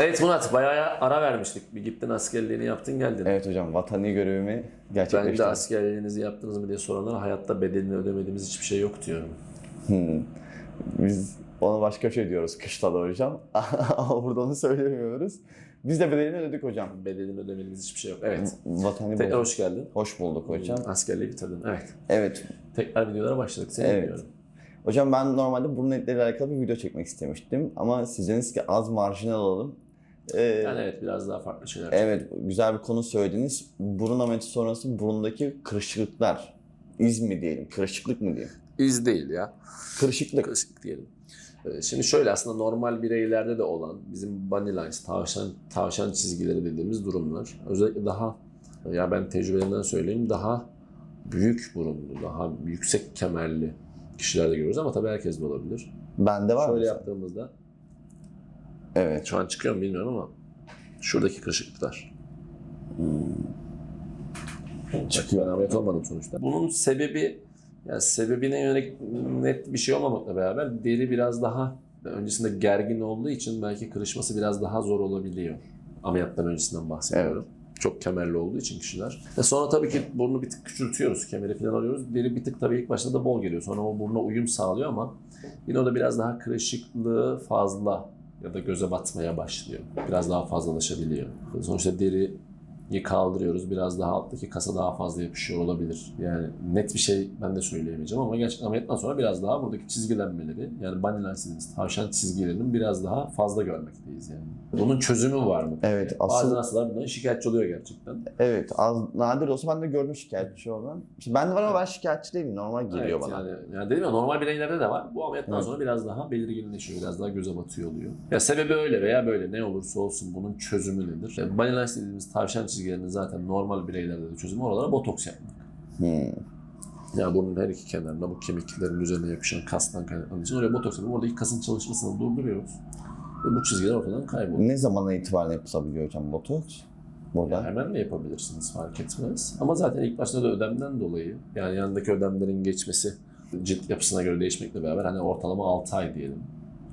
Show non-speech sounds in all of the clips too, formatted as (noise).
Evet Murat bayağı ara vermiştik. Bir gittin askerliğini yaptın geldin. Evet hocam vatani görevimi Ben de gerçekleştirdim. askerliğinizi yaptınız mı diye soranlara hayatta bedelini ödemediğimiz hiçbir şey yok diyorum. Hmm. Biz ona başka bir şey diyoruz kışla da hocam. (laughs) Burada onu söylemiyoruz. Biz de bedelini ödedik hocam. Bedelini ödemediğimiz hiçbir şey yok. Evet. Vatani Tekrar hoş. hoş geldin. hoş bulduk hocam. Askerliği bitirdin. Evet. Evet. Tekrar videolara başladık. Seni Evet. dinliyorum. Hocam ben normalde burun etleriyle alakalı bir video çekmek istemiştim. Ama siz dediniz ki az marjinal alalım. Ee, Yani evet biraz daha farklı şeyler. evet güzel bir konu söylediniz. Burun ameliyatı sonrası burundaki kırışıklıklar. İz mi diyelim, kırışıklık mı diyelim? İz değil ya. Kırışıklık. Klasik diyelim. Ee, Şimdi şöyle aslında normal bireylerde de olan bizim bunny lines, tavşan, tavşan çizgileri dediğimiz durumlar. Özellikle daha, ya ben tecrübelerimden söyleyeyim, daha büyük burunlu, daha yüksek kemerli kişilerde görüyoruz ama tabii herkes de olabilir. Bende var? Şöyle mesela? yaptığımızda, Evet. şu an çıkıyor mu bilmiyorum ama şuradaki kırışıklıklar. Çıkıyor. Ben ameliyat olmadım sonuçta. Bunun sebebi, yani sebebine yönelik net bir şey olmamakla beraber deri biraz daha öncesinde gergin olduğu için belki kırışması biraz daha zor olabiliyor. Ameliyattan öncesinden bahsediyorum. Çok kemerli olduğu için kişiler. E sonra tabii ki burnu bir tık küçültüyoruz. Kemeri falan alıyoruz. Deri bir tık tabii ilk başta da bol geliyor. Sonra o buruna uyum sağlıyor ama yine o da biraz daha kırışıklığı fazla ya da göze batmaya başlıyor. Biraz daha fazlalaşabiliyor. Sonuçta deri kaldırıyoruz. Biraz daha alttaki kasa daha fazla yapışıyor olabilir. Yani net bir şey ben de söyleyemeyeceğim ama gerçekten ameliyattan sonra biraz daha buradaki çizgilenmeleri yani bunny lines dediğimiz tavşan çizgilerinin biraz daha fazla görmekteyiz yani. Bunun çözümü var mı? Evet Bazı asıl hastalar bundan şikayetçi oluyor gerçekten. evet az nadir olsa ben de gördüm şikayetçi olan. İşte bende var ama ben şikayetçi değilim. Normal geliyor Evet, bana. Yani, yani dedim ya normal bireylerde de var. Bu ameliyattan Evet. sonra biraz daha belirginleşiyor. Biraz daha göze batıyor oluyor. Ya sebebi öyle veya böyle ne olursa olsun bunun çözümü nedir? Yani bunny lines dediğimiz tavşan çizgilerinin zaten normal bireylerde de çözümü oralara botoks yapmak. Hmm. Yani burnun her iki kenarına bu kemiklerin üzerine yapışan kastan kaynaklanan için oraya botoks yapıp oradaki kasın çalışmasını durduruyoruz. Ve bu çizgiler ortadan kayboluyor. Ne zamana itibaren yapılabiliyor hocam botoks? Burada. Yani hemen de yapabilirsiniz fark etmez. Ama zaten ilk başta da ödemden dolayı yani yanındaki ödemlerin geçmesi cilt yapısına göre değişmekle beraber hani ortalama 6 ay diyelim.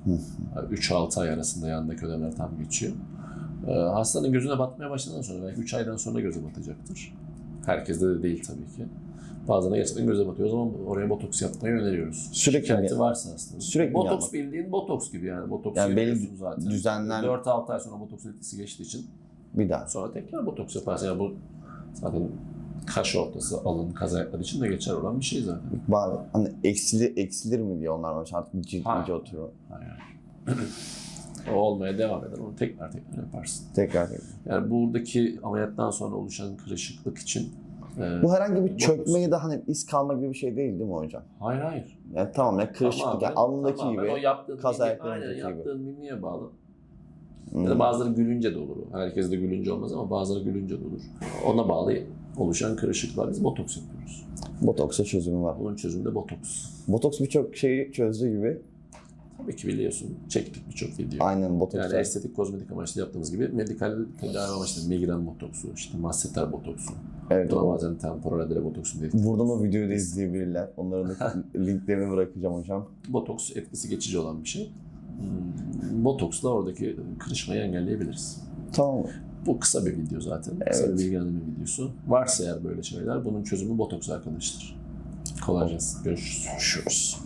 Hı. Yani 3-6 ay arasında yanındaki ödemler tam geçiyor. Ee, hastanın gözüne batmaya başladığından sonra belki 3 aydan sonra göze batacaktır. Herkeste de değil tabii ki. Bazılarına gerçekten göze batıyor. O zaman oraya botoks yapmayı öneriyoruz. Sürekli Şikayeti mi? varsa hastanın. Sürekli botoks yapmak? bildiğin botoks gibi yani. Botoks Yani belli zaten. düzenlen- 4-6 ay sonra botoks etkisi geçtiği için Bir daha. Sonra tekrar botoks yaparsın. Yani bu zaten kaş ortası, alın, kazayaklar için de geçer olan bir şey zaten. Var. Hani eksilir, eksilir mi diye onlar var. Artık iyice oturuyor. Hayır. O olmaya devam eder. Onu tekrar tekrar yaparsın. Tekrar tekrar. Yani buradaki ameliyattan sonra oluşan kırışıklık için e, Bu herhangi bir botoks. çökme ya da hani iz kalma gibi bir şey değil değil mi hocam? Hayır hayır. Yani tamam ya kırışıklık yani alnındaki tamamen o gibi. yaptığın kas mimik- ayaklarındaki aynen, gibi. yaptığın mimiğe bağlı. Hmm. Ya da bazıları gülünce de olur. o. Herkes de gülünce olmaz ama bazıları gülünce de olur. Ona bağlı oluşan kırışıklıklar biz botoks yapıyoruz. Botoksa çözümü var. Bunun çözümü de botoks. Botoks birçok şeyi çözdüğü gibi Tabii ki biliyorsun. Çektik birçok video. aynen botoks. Yani estetik kozmetik amaçlı yaptığımız gibi medikal tedavi amaçlı migren botoksu, işte masseter botoksu, evet. buna bazen temporal adere botoksu diye. Buradan o videoyu da izleyebilirler. Onların da (laughs) linklerini bırakacağım hocam. Botoks etkisi geçici olan bir şey. Hmm, Botoksla oradaki kırışmayı engelleyebiliriz. Tamam. Bu kısa bir video zaten. Kısa Evet. bir bilgilendirme videosu. Varsa eğer böyle şeyler bunun çözümü botoks arkadaşlar. Kolay gelsin. Görüşürüz. Görüşürüz.